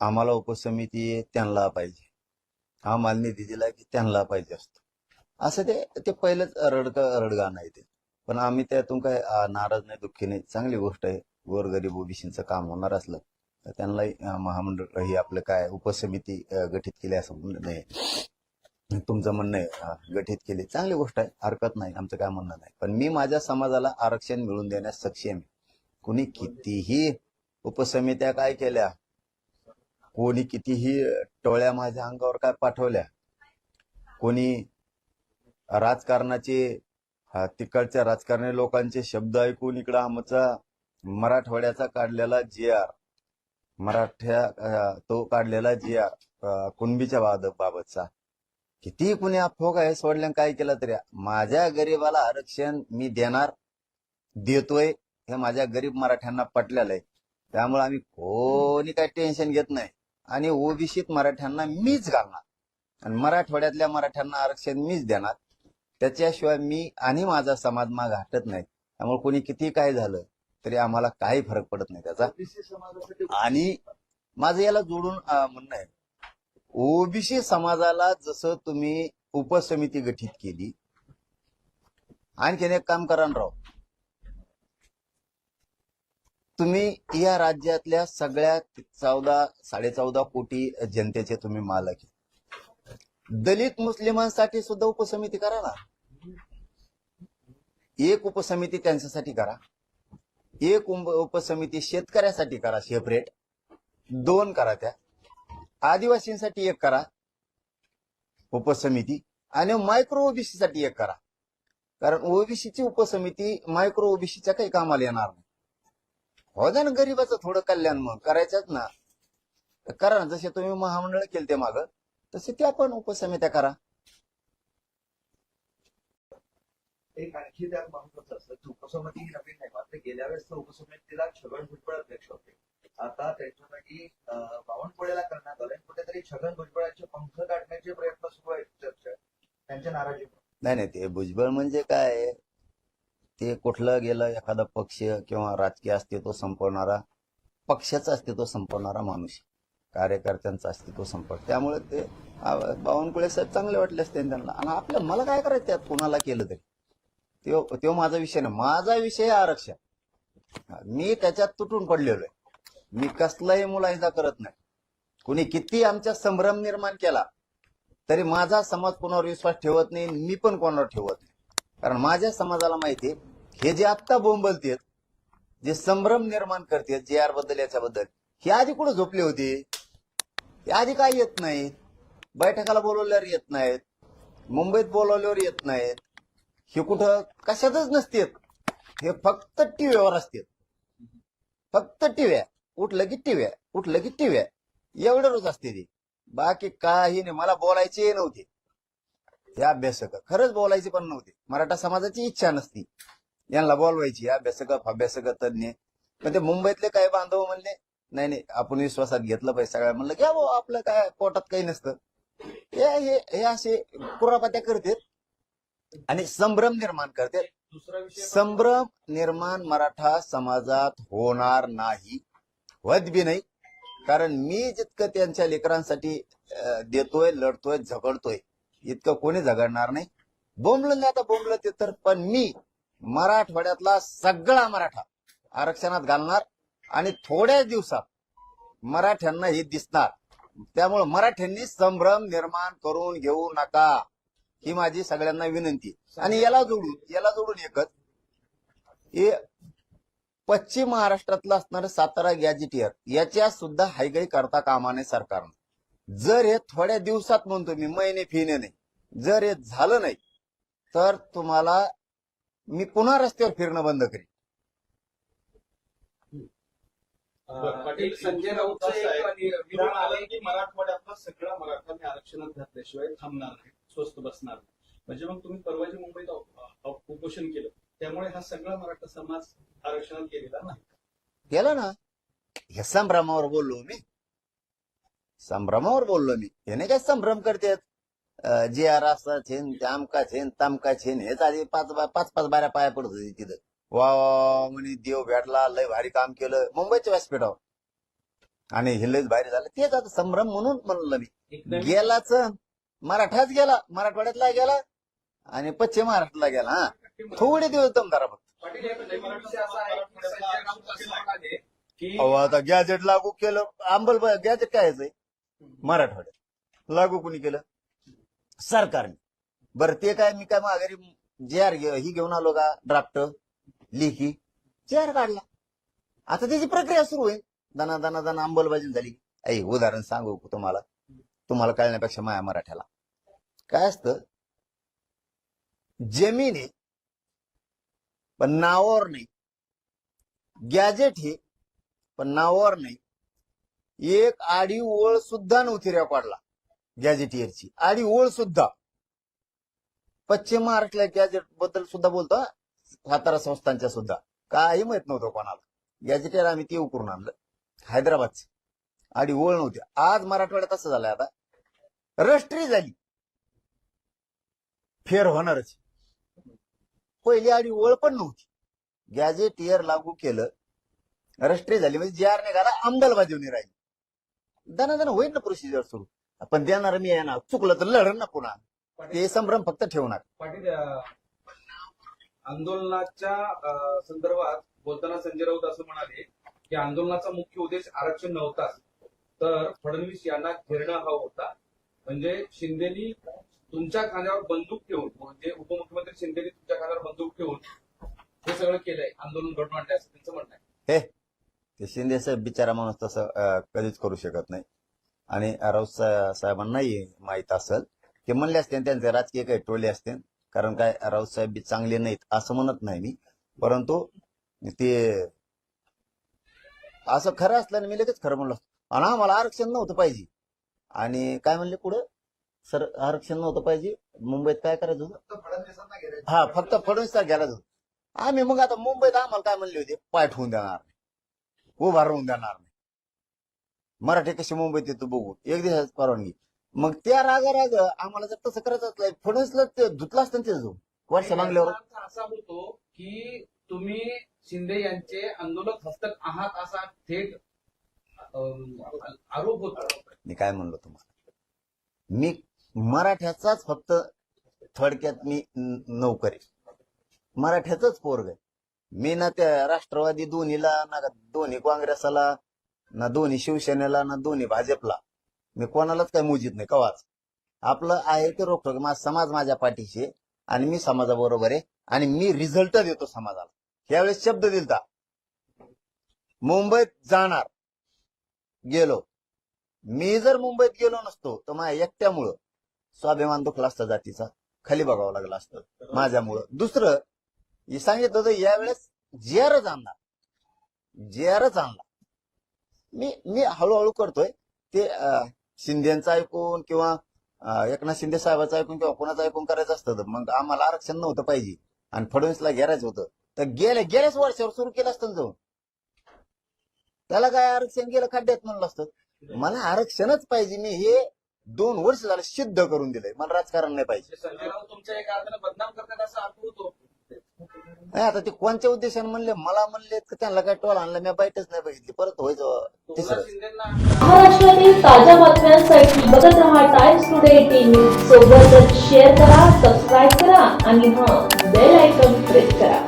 आम्हाला उपसमिती आहे, त्यांना पाहिजे. आम्हाला निधी दिला की त्यांना पाहिजे असतो. असं ते ते पहिलंच रडक रडगाणं आहे ते. पण आम्ही त्यातून काय नाराज नाही दुःखी नाही. चांगली गोष्ट आहे. गोरगरीब ओबीसीचं काम होणार असलं तर त्यांनाही महामंडळ ही आपलं काय उपसमिती गठीत केली असं म्हणणं नाही. तुमचं म्हणणं आहे गठीत केली. चांगली गोष्ट आहे. हरकत नाही. आमचं काय म्हणणं नाही. पण मी माझ्या समाजाला आरक्षण मिळवून देण्यास सक्षम आहे. कुणी कितीही उपसमित्या काय केल्या कोणी कितीही टोळ्या माझ्या अंगावर काय पाठवल्या कोणी राजकारणाचे तिकडच्या राजकारणी लोकांचे शब्द ऐकून इकडं आमचा मराठवाड्याचा काढलेला जी आर मराठ्या तो काढलेला जी आर कुणबीच्या बाब- बाबतचा. किती कुणी अफोग आहे सोडल्या काय केलं तरी. माझ्या गरीबाला आरक्षण मी देणार देतोय हे माझ्या गरीब मराठ्यांना पटलेलं आहे. त्यामुळे आम्ही कोणी काही टेन्शन घेत नाही. आणि ओबीसीत मराठ्यांना मीच घालणार. आणि मराठवाड्यातल्या मराठ्यांना आरक्षण मीच देणार. त्याच्याशिवाय मी आणि माझा समाज माग हटत नाही. त्यामुळे कोणी किती काय झालं तरी आम्हाला काही फरक पडत नाही त्याचा. आणि माझं याला जोडून म्हणणं आहे. ओबीसी समाजाला जसं तुम्ही उपसमिती गठीत केली आणखीन एक काम करा राव. तुम्ही या राज्यातल्या सगळ्या चौदा साडेचौदा कोटी जनतेचे तुम्ही मालक आहे. दलित मुस्लिमांसाठी सुद्धा उपसमिती करा ना. एक उपसमिती त्यांच्यासाठी करा. एक उप- उपसमिती शेतकऱ्यासाठी करा सेपरेट दोन करा त्या. आदिवासींसाठी एक करा उपसमिती आणि मायक्रो ओबीसी साठी एक करा. कारण ओबीसीची उपसमिती मायक्रो ओबीसीच्या काही कामाला येणार नाही. हो द्या ना गरीबाचं थोडं कल्याण मग करायचंच ना. तर करा ना जसे तुम्ही महामंडळ केले ते माग तसे त्या पण उपसमित्या करा. एक आणखी त्यात महत्वाचं असतं की उपसमिती ही नवीन नाही मात्र गेल्या वेळेस उपसमितीला छगन भुजबळ अध्यक्ष होते. आता त्यांच्या जागी अं, बावनकुळेला करण्यात आलं कुठेतरी छगन भुजबळांचे पंख काढण्याचे प्रयत्न सुरू आहेत चर्चा त्यांच्या नाराजी. नाही नाही ते भुजबळ म्हणजे काय? ते कुठलं गेलं एखादा पक्ष किंवा राजकीय अस्तित्व संपवणारा पक्षाचं अस्तित्व संपवणारा माणूस कार्यकर्त्यांचं अस्तित्व संपव त्यामुळे ते बावनकुळे साहेब चांगले वाटले असते त्यांना. आणि आपल्या मला काय करायचं त्यात? कोणाला केलं तरी? तो तो माझा विषय नाही. माझा विषय आरक्षण. मी त्याच्यात तुटून पडलेलो आहे. मी कसलाही मुलाहिजा करत नाही. कुणी किती आमच्या संभ्रम निर्माण केला तरी माझा समाज कोणावर विश्वास ठेवत नाही मी पण कोणावर ठेवत नाही. कारण माझ्या समाजाला माहिती आहे हे जे आत्ता बोंबलतेत जे संभ्रम निर्माण करतात जे आरबद्दल याच्याबद्दल हे आधी कुठे झोपले होते? हे आधी काय येत नाहीत? बैठकाला बोलवल्यावर येत नाहीत. मुंबईत बोलवल्यावर येत नाहीत. हे कुठं कशातच नसतेत. हे फक्त टीव्हीवर असतात. फक्त टीव्या उठलं की टीव्या उठलं की टीव्या एवढं रोज असते ती. बाकी काही नाही. मला बोलायचे नव्हते. हे अभ्यासक. खरंच बोलायचे पण नव्हते. मराठा समाजाची इच्छा नसती. यांना बोलवायची अभ्यासक अभ्यासक तज्ञ. पण ते मुंबईतले काय बांधव म्हणले नाही नाही आपण विश्वासात घेतलं पाहिजे सगळ्या. म्हणलं घ्या भाऊ आपलं काय पोटात काही नसतं. हे हे असे कुरापात्या करतात आणि संभ्रम निर्माण करतात. संभ्रम निर्माण मराठा समाजात होणार नाही. होत बी नाही. कारण मी जितकं त्यांच्या लेकरांसाठी देतोय लढतोय झगडतोय इतकं कोणी झगडणार नाही. बोंबलं नाही आता बोंबलं ते तर पण मी मराठवाड्यातला सगळा मराठा आरक्षणात घालणार आणि थोड्याच दिवसात मराठ्यांना हे दिसणार. त्यामुळे मराठ्यांनी संभ्रम निर्माण करून घेऊ नका ही माझी सगळ्यांना विनंती. आणि याला जोडून याला जोडून एकच हे पश्चिम महाराष्ट्रातलं असणारं सातारा गॅजिटियर याच्या सुद्धा हायगाई करता कामा नये सरकारनं. जर हे थोड्या दिवसात म्हणतो मी महिने फिने नाही जर हे झालं नाही तर तुम्हाला मी पुन्हा रस्त्यावर फिरणं बंद करीन. पाटील संजय आणि विधान आलंय की मराठवाड्यातला सगळा मराठा मी आरक्षणात घातल्याशिवाय थांबणार नाही. स्वस्त बसणार नाही. म्हणजे मग तुम्ही परवाजी मुंबईत अ- अ- उपोषण केलं. त्यामुळे हा सगळा मराठा समाज आरक्षणात गेलेला नाही. गेलं ना? हे संभ्रमावर बोललो मी. संभ्रमावर बोललो मी. हे नाही काय संभ्रम करतात? जे आर असा छेन ते आमका छेन तामका छेन हेच आधी पाच पाच पाच बाऱ्या पाया पडत होती तिथं. वा म्हणे देव भेटला लय भारी काम केलं. मुंबईच्या व्यासपीठावर आणि हे लयच बाहेर झालं. तेच आता संभ्रम म्हणून म्हणलं मी. गेलाच मराठाच गेला मराठवाड्यातला गेला आणि पश्चिम महाराष्ट्राला गेला हा. थोडे दिवस दमदारा फक्त. आता गॅजेट लागू केलं. अंबल गॅजेट काय मराठवाड्यात. लागू कोणी केलं? सरकारने. बरं ते काय मी काय माघारी जे आर ही घेऊन आलो का ड्राफ्ट लिखी. जे आर काढला. आता त्याची प्रक्रिया सुरू आहे. दना दना दना अंमलबजावणी झाली. ऐ उदाहरण सांगू तुम्हाला? तुम्हाला कळण्यापेक्षा माया मराठ्याला. काय असतं? जमीन आहे पण नावावर नाही. गॅजेट हे पण नावावर नाही. एक आडी ओळ सुद्धा नव्हती रेकॉर्डला. गॅजेटियरची आणि ओळ सुद्धा. पश्चिम महाराष्ट्र गॅजेटबद्दल सुद्धा बोलतो सातारा संस्थांच्या सुद्धा. काही माहीत नव्हतं कोणाला. गॅजेटियर आम्ही ते करून आणलं. हैदराबादचे. आणि ओळ नव्हती. आज मराठवाड्यात असं झालंय आता. रष्ट्री झाली. फेर होणारच. पहिली आणि ओळ पण नव्हती. गॅजेटियर लागू केलं. रष्ट्री झाली. म्हणजे जे आर निघाला अंमलबजावणी राहिली. दना दना होईल ना प्रोसिजर सुरू. आपण देणार मी आहे ना. चुकलं तर लढण ना पुन्हा. ते संभ्रम फक्त ठेवणार. पाटील अं, आंदोलनाच्या अं, संदर्भात बोलताना संजय राऊत असं म्हणाले की आंदोलनाचा मुख्य उद्देश आरक्षण नव्हताच तर फडणवीस यांना घेरणं हा होता. म्हणजे शिंदेनी तुमच्या खांद्यावर बंदूक ठेवून म्हणजे उपमुख्यमंत्री शिंदेनी तुमच्या खांद्यावर बंदूक ठेवून हे सगळं केलंय आंदोलन घडवून आणलंय असं त्यांचं म्हणणं आहे. ते शिंदे साहेब बिचारा माणूस तसं अं, कधीच करू शकत नाही. आणि राऊत साहेबांनाही माहीत असेल. ते म्हणले असते त्यांचे राजकीय काही टोले असते. कारण काय राऊत साहेब बी चांगले नाहीत असं म्हणत नाही मी. परंतु ते असं खरं असल्याने मी लगेच खरं म्हणलो आणि आम्हाला आरक्षण नव्हतं पाहिजे. आणि काय म्हणले पुढं? सर आरक्षण नव्हतं पाहिजे. मुंबईत काय करायचं होतं? हा फक्त फडणवीस घ्यायला आम्ही मग आता मुंबईत आम्हाला काय म्हणले होते? पाय ठेवून देणार. नाही उभा राहून देणार. नाही मराठी कशी मुंबईत येतो बघू. एक दिवसाची परवानगी. मग त्या रागा राग आम्हाला जर तसं करायचं असलं फडणवीसला ते धुतला असतं ना ते जाऊ वर्ष मागल्यावर. असा होतो की तुम्ही शिंदे यांचे आंदोलक हस्तक आहात असा थेट आरोप होतो. मी काय म्हणलो तुम्हाला? मी मराठ्याचाच फक्त थोडक्यात मी नोकरी. मराठ्याच पोरग आहे. मी ना त्या राष्ट्रवादी दोन्हीला ना दोन्ही काँग्रेसला ना दोन्ही शिवसेनेला ना दोन्ही भाजपला. मी कोणालाच काही मोजित नाही कवाच. आपलं आहे ते रोखतो माझा समाज माझ्या पाठीशी आणि मी समाजाबरोबर आहे आणि मी रिझल्ट देतो समाजाला. यावेळेस शब्द दिलता. मुंबईत जाणार. गेलो. मी जर मुंबईत गेलो नसतो तर माझ्या एकट्यामुळं स्वाभिमान दुखला असता जातीचा. खाली बघावं लागलं असतं माझ्यामुळं. दुसरं सांगितलं होतं यावेळेस जेरच आणला जेरच आणला मी मी हळूहळू करतोय. ते अं, शिंदेचं ऐकून किंवा एकनाथ शिंदे साहेबाचं ऐकून किंवा कोणाचं ऐकून करायचं असतं तर मग आम्हाला आरक्षण नव्हतं पाहिजे. आणि फडणवीसला घेरायचं होतं. तर गेल्या गेल्याच वर्षावर सुरू केलं असतं जाऊन. त्याला काय आरक्षण गेलं खड्ड्यात म्हणलं असतं. मला आरक्षणच पाहिजे. मी हे दोन वर्ष झालं सिद्ध करून दिलंय. मला राजकारण नाही पाहिजे. संजय राऊत तुमच्या एका अर्थानं बदनाम करतात असा अर्थ होतो. नाही आता ते कोणत्या उद्देशाने म्हणले? मला म्हणले का त्यांना काय टोल आणला मी बाईटच नाही बघितली. परत व्हायचं तुम्हाला तिसरं. महाराष्ट्रातील ताज्या बातम्यांसाठी बघत रहा टाइम्स टुडे टीव्ही सोबतच शेअर करा सबस्क्राईब करा आणि हा बेल आयकॉन प्रेस करा.